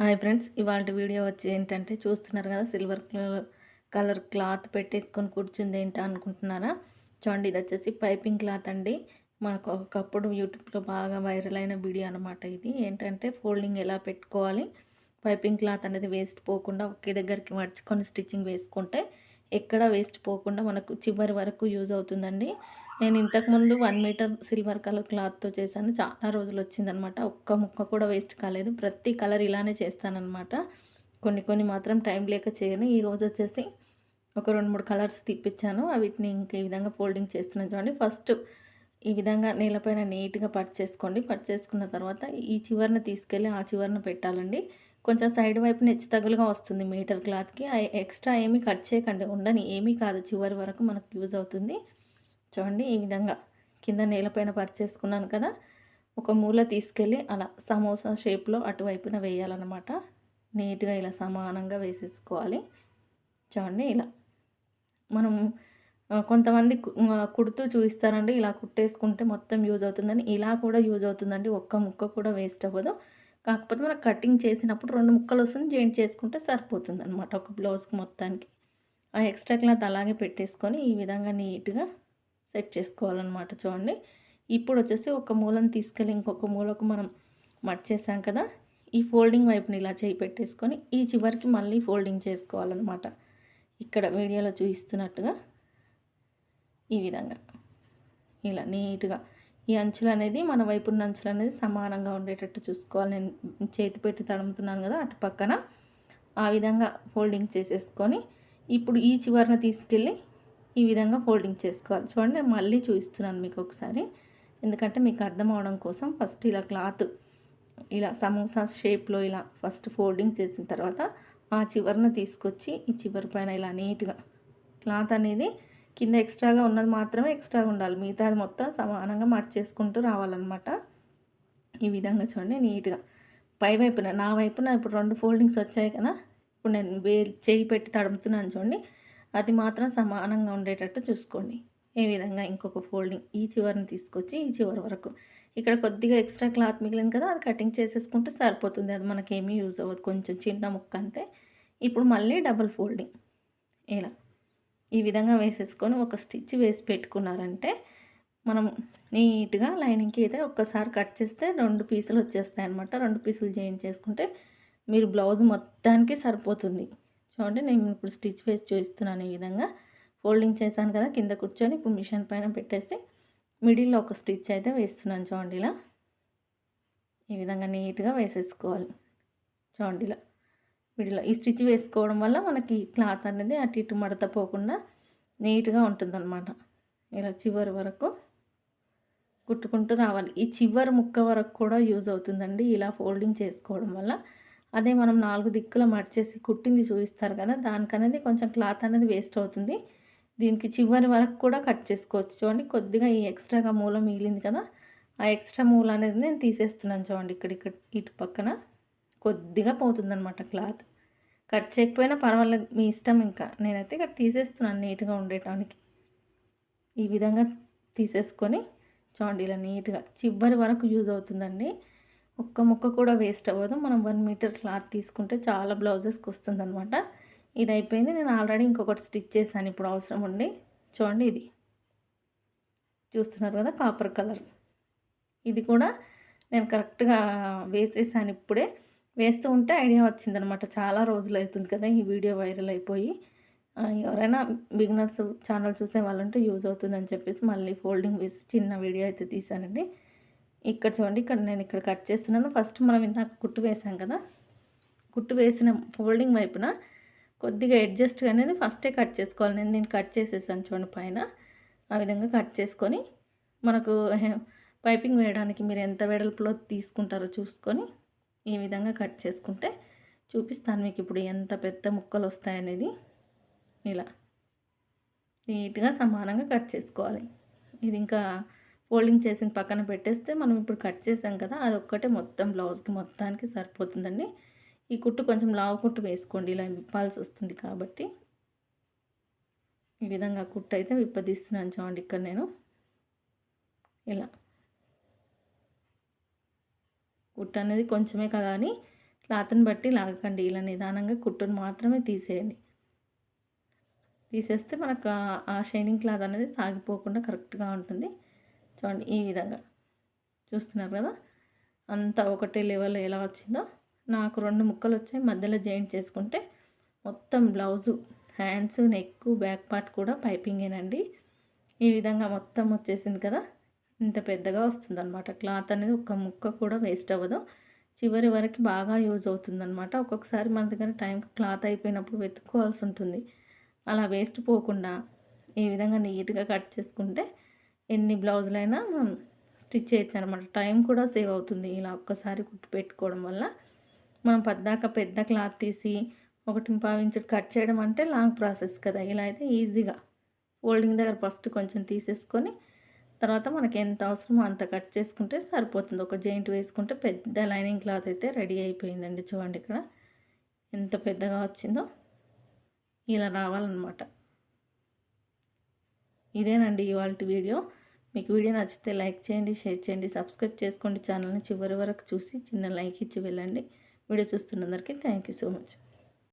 Hi friends ఇవాళ video వచ్చి ఏంటంటే చూస్తున్నారు కదా సిల్వర్ కలర్ కలర్ క్లాత్ పెట్టేసుకొని కూర్చుంది ఏంటా అనుకుంటున్నారా? చూడండి ఇది వచ్చేసి పైపింగ్ క్లాత్ అండి. మనకు ఒకప్పుడు యూట్యూబ్లో బాగా వైరల్ అయిన వీడియో అనమాట ఇది. ఏంటంటే ఫోల్డింగ్ ఎలా పెట్టుకోవాలి పైపింగ్ క్లాత్ అనేది వేస్ట్ పోకుండా ఒకే దగ్గరికి మర్చుకొని స్టిచ్చింగ్ వేసుకుంటే ఎక్కడ వేస్ట్ పోకుండా మనకు చివరి వరకు యూజ్ అవుతుందండి. నేను ఇంతకుముందు వన్ మీటర్ సిల్వర్ కలర్ క్లాత్తో చేశాను. చాలా రోజులు వచ్చిందనమాట ఒక్క ముక్క కూడా వేస్ట్ కాలేదు. ప్రతి కలర్ ఇలానే చేస్తానన్నమాట కొన్ని కొన్ని మాత్రం టైం లేక చేయను. ఈరోజు వచ్చేసి ఒక రెండు మూడు కలర్స్ తిప్పించాను వీటిని ఇంక ఈ విధంగా ఫోల్డింగ్ చేస్తున్నాను చూడండి. ఫస్ట్ ఈ విధంగా నేలపైన నీట్గా పట్ చేసుకోండి. పట్ చేసుకున్న తర్వాత ఈ చివరిన తీసుకెళ్ళి ఆ చివరన పెట్టాలండి. కొంచెం సైడ్ వైపు నెచ్చి తగులుగా వస్తుంది మీటర్ క్లాత్కి. ఎక్స్ట్రా ఏమీ కట్ చేయకండి. ఉండని ఏమీ కాదు. చివరి వరకు మనకు యూజ్ అవుతుంది. చూడండి ఈ విధంగా కింద నేలపైన పరిచేసుకున్నాను కదా. ఒక మూల తీసుకెళ్ళి అలా సమోసా షేప్లో అటువైపున వేయాలన్నమాట. నీట్గా ఇలా సమానంగా వేసేసుకోవాలి. చూడండి ఇలా మనం కొంతమంది కుడుతూ చూపిస్తారండి. ఇలా కుట్టేసుకుంటే మొత్తం యూజ్ అవుతుందని. ఇలా కూడా యూజ్ అవుతుందండి. ఒక్క ముక్క కూడా వేస్ట్ అవ్వదు. కాకపోతే మనం కటింగ్ చేసినప్పుడు రెండు ముక్కలు వస్తుంది. జాయింట్ చేసుకుంటే సరిపోతుంది అనమాట ఒక బ్లౌజ్కి మొత్తానికి. ఆ ఎక్స్ట్రా క్లాత్ అలాగే పెట్టేసుకొని ఈ విధంగా నీట్గా సెట్ చేసుకోవాలన్నమాట చూడండి. ఇప్పుడు వచ్చేసి ఒక మూలను తీసుకెళ్ళి ఇంకొక మూలకు మనం మర్చేసాం కదా. ఈ ఫోల్డింగ్ వైపుని ఇలా చేయి పెట్టేసుకొని ఈ చివరికి మళ్ళీ ఫోల్డింగ్ చేసుకోవాలన్నమాట. ఇక్కడ వీడియోలో చూపిస్తున్నట్టుగా ఈ విధంగా. ఇలా నీట్గా ఈ అంచులు అనేది మన వైపు ఉన్న అంచులు అనేది సమానంగా ఉండేటట్టు చూసుకోవాలి. నేను చేతి పెట్టి తడుముతున్నాను కదా అటు పక్కన. ఆ విధంగా ఫోల్డింగ్ చేసేసుకొని ఇప్పుడు ఈ చివరిన తీసుకెళ్ళి ఈ విధంగా ఫోల్డింగ్ చేసుకోవాలి. చూడండి నేను మళ్ళీ చూపిస్తున్నాను మీకు ఒకసారి. ఎందుకంటే మీకు అర్థం అవడం కోసం ఫస్ట్ ఇలా క్లాత్ ఇలా సమోసా షేప్లో ఇలా ఫస్ట్ ఫోల్డింగ్ చేసిన తర్వాత ఆ చివరిన తీసుకొచ్చి ఈ చివరి పైన ఇలా నీట్గా క్లాత్ అనేది కింద ఎక్స్ట్రాగా ఉన్నది మాత్రమే ఎక్స్ట్రాగా ఉండాలి. మిగతా అది మొత్తం సమానంగా మర్చేసుకుంటూ రావాలన్నమాట. ఈ విధంగా చూడండి నీట్గా. పై వైపున నా వైపున ఇప్పుడు రెండు ఫోల్డింగ్స్ వచ్చాయి కదా. ఇప్పుడు నేను వే చేయి పెట్టి తడుముతున్నాను చూడండి. అది మాత్రం సమానంగా ఉండేటట్టు చూసుకోండి. ఏ విధంగా ఇంకొక ఫోల్డింగ్ ఈ చివరిని తీసుకొచ్చి ఈ చివరి వరకు. ఇక్కడ కొద్దిగా ఎక్స్ట్రా క్లాత్ మిగిలింది కదా అది కటింగ్ చేసేసుకుంటే సరిపోతుంది. అది మనకేమీ యూజ్ అవ్వదు. కొంచెం చిన్న ముక్క అంతే. ఇప్పుడు మళ్ళీ డబుల్ ఫోల్డింగ్. ఇలా. ఈ విధంగా వేసేసుకొని ఒక స్టిచ్ వేసి పెట్టుకున్నారంటే మనం నీట్గా లైనింగ్కి అయితే ఒక్కసారి కట్ చేస్తే రెండు పీసులు వచ్చేస్తాయి అనమాట రెండు పీసులు జాయిన్ చేసుకుంటే మీరు బ్లౌజ్ మొత్తానికి సరిపోతుంది. చూడండి నేను ఇప్పుడు స్టిచ్ వేసి చూపిస్తున్నాను ఈ విధంగా. ఫోల్డింగ్ చేశాను కదా కింద కూర్చొని ఇప్పుడు మిషన్ పైన పెట్టేసి మిడిల్లో ఒక స్టిచ్ అయితే వేస్తున్నాను చూడండి ఇలా. ఈ విధంగా నీట్గా వేసేసుకోవాలి చూడండి ఇలా. మిడిల్లో ఈ స్టిచ్ వేసుకోవడం వల్ల మనకి క్లాత్ అనేది అటు ఇటు మడత పోకుండా నీట్గా ఉంటుందన్నమాట. ఇలా చివరి వరకు కుట్టుకుంటూ రావాలి. ఈ చివరి ముక్క వరకు కూడా యూజ్ అవుతుందండి ఇలా ఫోల్డింగ్ చేసుకోవడం వల్ల. అదే మనం నాలుగు దిక్కుల మడిచేసి కుట్టింది చూపిస్తారు కదా దానికనేది కొంచెం క్లాత్ అనేది వేస్ట్ అవుతుంది. దీనికి చివరి వరకు కూడా కట్ చేసుకోవచ్చు. చూడండి కొద్దిగా ఈ ఎక్స్ట్రాగా మూల మిగిలింది కదా ఆ ఎక్స్ట్రా మూల అనేది నేను తీసేస్తున్నాను చూడండి ఇక్కడ ఇక్కడ ఇటు పక్కన. కొద్దిగా పోతుందన్నమాట క్లాత్. కట్ చేయకపోయినా పర్వాలేదు మీ ఇష్టం ఇంకా. నేనైతే ఇక్కడ తీసేస్తున్నాను నీట్గా ఉండేటానికి. ఈ విధంగా తీసేసుకొని చూడండి ఇలా నీట్గా చివరి వరకు యూజ్ అవుతుందండి. ఒక్క ముక్క కూడా వేస్ట్ అవ్వదు. మనం వన్ మీటర్ క్లాత్ తీసుకుంటే చాలా బ్లౌజెస్కి వస్తుంది అనమాట ఇది అయిపోయింది. నేను ఆల్రెడీ ఇంకొకటి స్టిచ్ చేశాను ఇప్పుడు అవసరం ఉండి. చూడండి ఇది. చూస్తున్నారు కదా కాపర్ కలర్. ఇది కూడా నేను కరెక్ట్గా వేసేసాను ఇప్పుడే. వేస్తూ ఉంటే ఐడియా వచ్చిందనమాట చాలా రోజులు అవుతుంది కదా ఈ వీడియో వైరల్ అయిపోయి. ఎవరైనా బిగినర్స్ ఛానల్ చూసే వాళ్ళు ఉంటే యూజ్ అవుతుందని చెప్పేసి మళ్ళీ ఫోల్డింగ్ వేసి చిన్న వీడియో అయితే తీసానండి ఇక్కడ చూడండి ఇక్కడ నేను ఇక్కడ కట్ చేస్తున్నాను. ఫస్ట్ మనం ఇందాక కుట్టు వేసాం కదా కుట్టు వేసిన ఫోల్డింగ్ వైపున కొద్దిగా అడ్జస్ట్ అనేది ఫస్టే కట్ చేసుకోవాలి. నేను దీన్ని కట్ చేసేసాను చూడండి పైన. ఆ విధంగా కట్ చేసుకొని మనకు పైపింగ్ వేయడానికి మీరు ఎంత వెడల్పులో తీసుకుంటారో చూసుకొని ఈ విధంగా కట్ చేసుకుంటే చూపిస్తాను మీకు ఇప్పుడు ఎంత పెద్ద ముక్కలు వస్తాయనేది. ఇలా. నీట్గా సమానంగా కట్ చేసుకోవాలి. ఇది ఇంకా ఫోల్డింగ్ చేసిన పక్కన పెట్టేస్తే మనం ఇప్పుడు కట్ చేసాం కదా అది ఒక్కటే మొత్తం బ్లౌజ్కి మొత్తానికి సరిపోతుందండి. ఈ కుట్టు కొంచెం లావు కుట్టు వేసుకోండి ఇలా విప్పాల్సి వస్తుంది కాబట్టి. ఈ విధంగా కుట్టు అయితే విప్పదీస్తున్నాను చూడండి ఇక్కడ నేను. ఇలా. కుట్టు అనేది కొంచెమే కదా అని క్లాత్ని బట్టి లాగకండి ఇలా నిదానంగా కుట్టును మాత్రమే తీసేయండి. తీసేస్తే మనకు ఆ షైనింగ్ క్లాత్ అనేది సాగిపోకుండా కరెక్ట్గా ఉంటుంది. చూడండి ఈ విధంగా. చూస్తున్నారు కదా? అంతా ఒకటే లెవెల్ ఎలా వచ్చిందో. నాకు రెండు ముక్కలు వచ్చాయి. మధ్యలో జాయింట్ చేసుకుంటే మొత్తం blouse hands neck back part కూడా పైపింగేనండి ఈ విధంగా మొత్తం వచ్చేసింది కదా? ఇంత పెద్దగా వస్తుంది అనమాట క్లాత్ అనేది ఒక ముక్క కూడా వేస్ట్ అవ్వదు. చివరి వరకు బాగా యూజ్ అవుతుందన్నమాట. ఒక్కొక్కసారి మన దగ్గర టైంకి క్లాత్ అయిపోయినప్పుడు వెతుక్కోవాల్సి ఉంటుంది. అలా వేస్ట్ పోకుండా ఈ విధంగా నీట్గా కట్ చేసుకుంటే ఎన్ని బ్లౌజులైనా మనం స్టిచ్ చేయొచ్చు అనమాట టైం కూడా సేవ్ అవుతుంది ఇలా ఒక్కసారి కుట్టి పెట్టుకోవడం వల్ల. మనం పద్దాక పెద్ద క్లాత్ తీసి ఒకటి పావించి కట్ చేయడం అంటే లాంగ్ ప్రాసెస్ కదా. ఇలా అయితే ఈజీగా. ఫోల్డింగ్ దగ్గర ఫస్ట్ కొంచెం తీసేసుకొని తర్వాత మనకి ఎంత అవసరమో అంత కట్ చేసుకుంటే సరిపోతుంది. ఒక జాయింట్ వేసుకుంటే పెద్ద లైనింగ్ క్లాత్ అయితే రెడీ అయిపోయిందండి చూడండి ఇక్కడ. ఎంత పెద్దగా వచ్చిందో ఇలా రావాలన్నమాట. ఇదేనండి ఇవాళ వీడియో. మీకు వీడియో నచ్చితే లైక్ చేయండి షేర్ చేయండి సబ్స్క్రైబ్ చేసుకోండి. ఛానల్ని చివరి వరకు చూసి చిన్న లైక్ ఇచ్చి వెళ్ళండి. వీడియో చూస్తున్నందరికీ థ్యాంక్ యూ సో మచ్.